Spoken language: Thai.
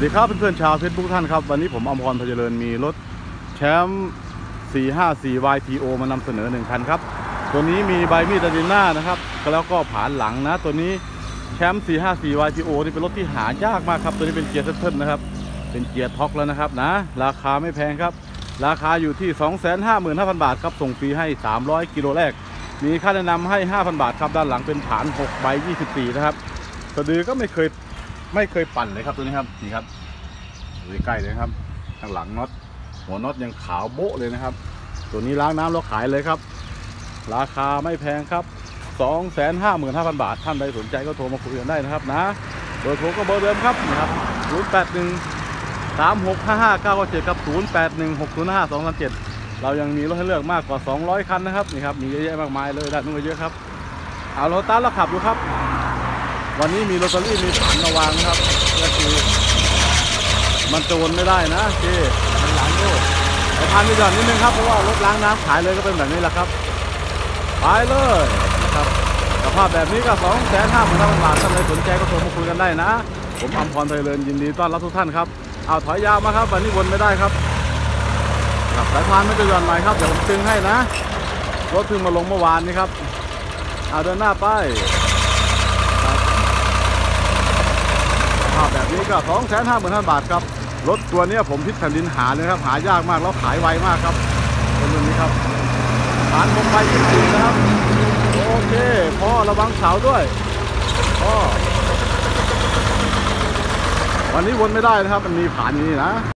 วัสดีครับเพื่อนๆชาวเฟซบุ๊กท่านครับ วันนี้ผมอมพรพเจริญมีรถแชมป์ 454 YTO มานำเสนอหนึ่งคันครับ ตัวนี้มีใบมีดดาดิน่านะครับ แล้วก็ผานหลังนะ ตัวนี้แชมป์ 454 YTO นี่เป็นรถที่หายากมากครับ ตัวนี้เป็นเกียร์เซตเทิลนะครับ เป็นเกียร์ท็อกแล้วนะครับนะ ราคาไม่แพงครับ ราคาอยู่ที่ 255,000 บาทครับ ส่งฟรีให้ 300 กิโลแรก มีค่าแนะนำให้ 5,000 บาทครับ ด้านหลังเป็นฐาน 6 ใบ 24 นะครับ สะดือก็ไม่เคย ไม่เคยปั่นเลยครับตัวนี้ครับนี่ครับดูใกล้เลยครับข้างหลังน็อตหัวน็อตยังขาวโบ๊ะเลยนะครับ ตัวนี้ล้างน้ำแล้วขายเลยครับ ราคาไม่แพงครับ 255,000 บาท ท่านใดสนใจก็โทรมาคุยกันได้นะครับนะโดยโทรก็เบอร์เดิมครับนี่ครับ081 3 6 5 5 9 7ครับ0 8 1 6 0 5 2 3 7 เรายังมีรถให้เลือกมากกว่า 200 คันนะครับนี่ครับมีเยอะแยะมากมายเลยด้านนู้นก็เยอะครับ เอาโรตัสเราขับดูครับ วันนี้มีลอตเตอรี่มีฐานมาวางนะครับก็คือมันจะวนไม่ได้นะเจ๊มันหลังโยกไปทานไปก่อนนิดนึงครับเพราะว่ารถล้างน้ำขายเลยก็เป็นแบบนี้แหละครับไปเลยนะครับสภาพแบบนี้ก็สองแสนห้าหมื่นบาทท่านใดสนใจก็โทรมาคุยกันได้นะ ผมอัมพรไทยเลินยินดีต้อนรับทุกท่านครับเอาถอยยาวมาครับวันนี้วนไม่ได้ครับครับสายพานไม่จะหย่อนใหม่ครับเดี๋ยวผมตึงให้นะรถเพิ่งมาลงเมื่อวานนี้ครับเอาเดินหน้าไป สองแสนห้าหมื่นห้าบาทครับรถตัวนี้ผมพิษแผ่นดินหาเลยครับ หายากมากแล้วขายไวมากครับเป็นรุ่นนี้ครับฐานผมไปจริงๆนะครับ โอเคพ่อระวังเสาด้วยพ่อวันนี้วนไม่ได้นะครับ มันมีผ่านนี้นะ